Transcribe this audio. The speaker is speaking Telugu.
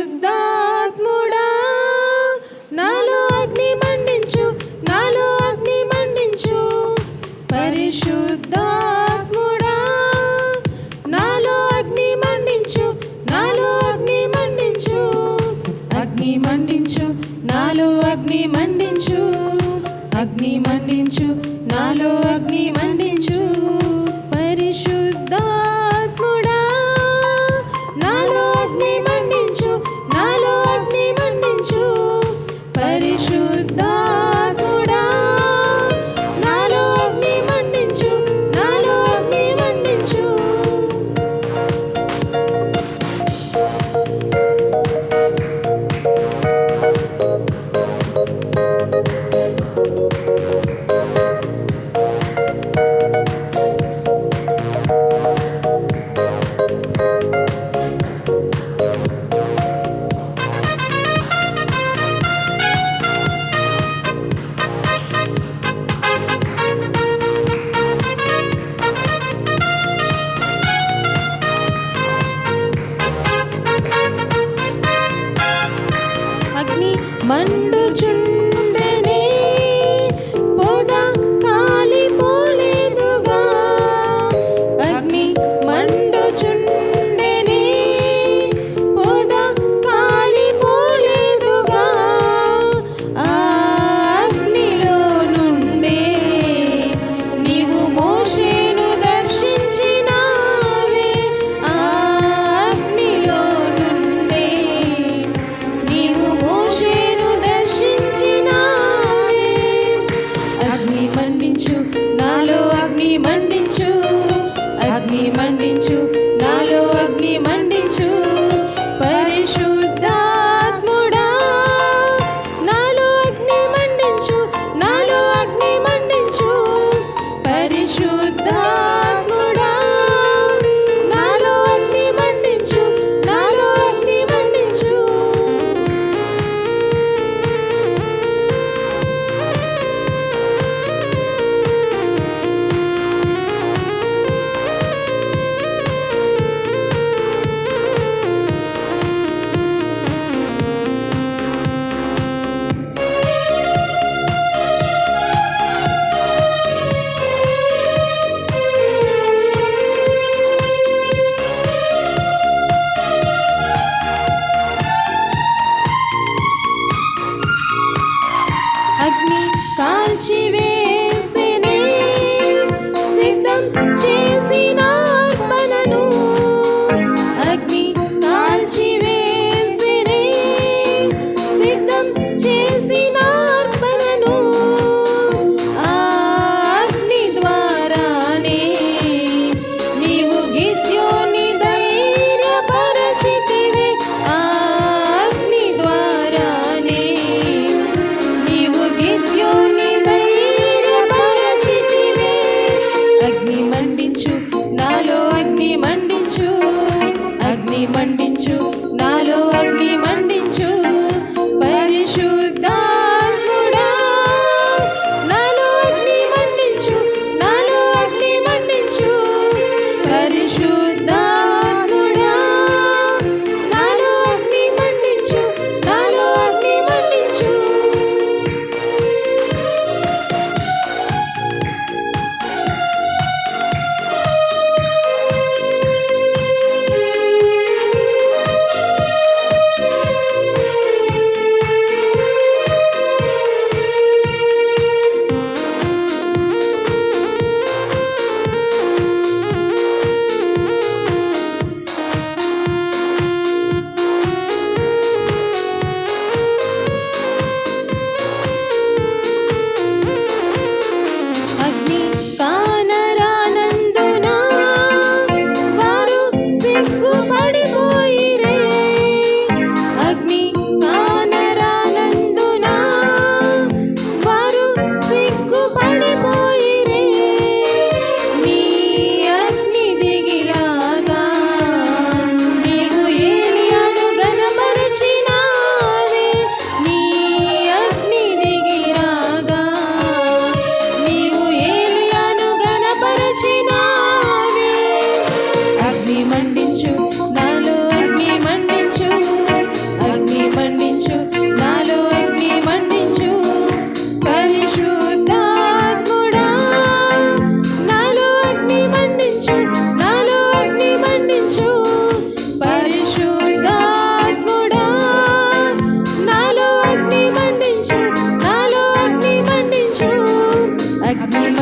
శుద్ధాత్ముడా. నాలో అగ్ని మండించు నాలో అగ్ని మండించు. పరిశుద్ధాత్ముడా. నాలో అగ్ని మండించు నాలో అగ్ని మండించు. అగ్ని మండించు నాలో అగ్ని మండించు. అగ్ని మండించు నాలో అగ్ని మండించు పరిశుద్ధాత్ముడా మండుచుండు good night. like me.